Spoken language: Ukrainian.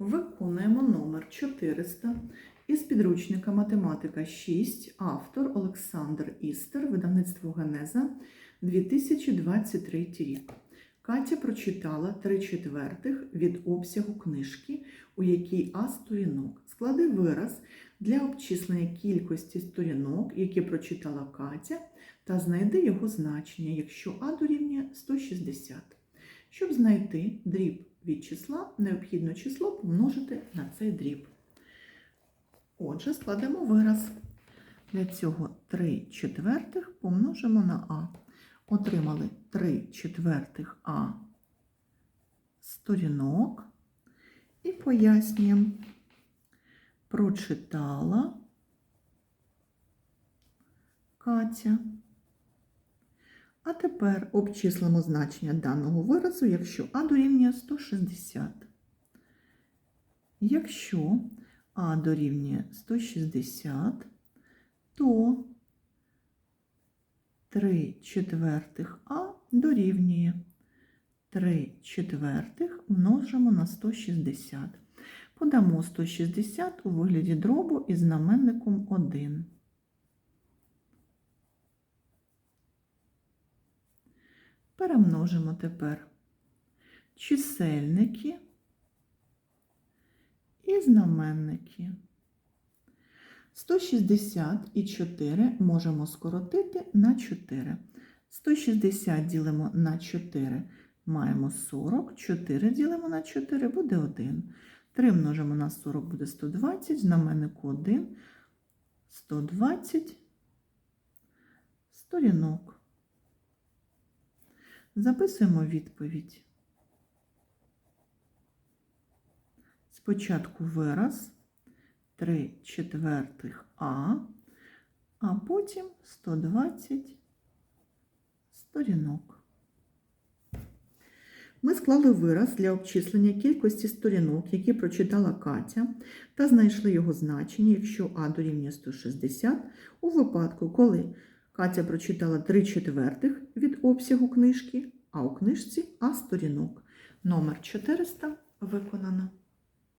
Виконуємо номер 400 із підручника Математика 6, автор Олександр Істер, видавництво Генеза, 2023 рік. Катя прочитала 3 четвертих від обсягу книжки, у якій А сторінок. Склади вираз для обчислення кількості сторінок, які прочитала Катя, та знайди його значення, якщо А дорівнює 160. Щоб знайти дріб від числа, необхідно число помножити на цей дріб. Отже, складемо вираз. Для цього 3 четвертих помножимо на А. Отримали 3 четвертих А сторінок. І пояснюємо. Прочитала Катя. А тепер обчислимо значення даного виразу, якщо А дорівнює 160. Якщо А дорівнює 160, то 3 четвертих А дорівнює 3 четвертих множимо на 160. Подамо 160 у вигляді дробу із знаменником 1. Перемножимо тепер чисельники і знаменники. 160 і 4 можемо скоротити на 4. 160 ділимо на 4, маємо 40, 4 ділимо на 4, буде 1. 3 множимо на 40 буде 120, знаменнику 1, 120 сторінок. Записуємо відповідь. Спочатку вираз 3 четвертих А, а потім 120 сторінок. Ми склали вираз для обчислення кількості сторінок, які прочитала Катя, та знайшли його значення, якщо А дорівнює 160, у випадку, коли Катя прочитала 3 четвертих від обсягу книжки, а у книжці А сторінок. Номер 400 виконано.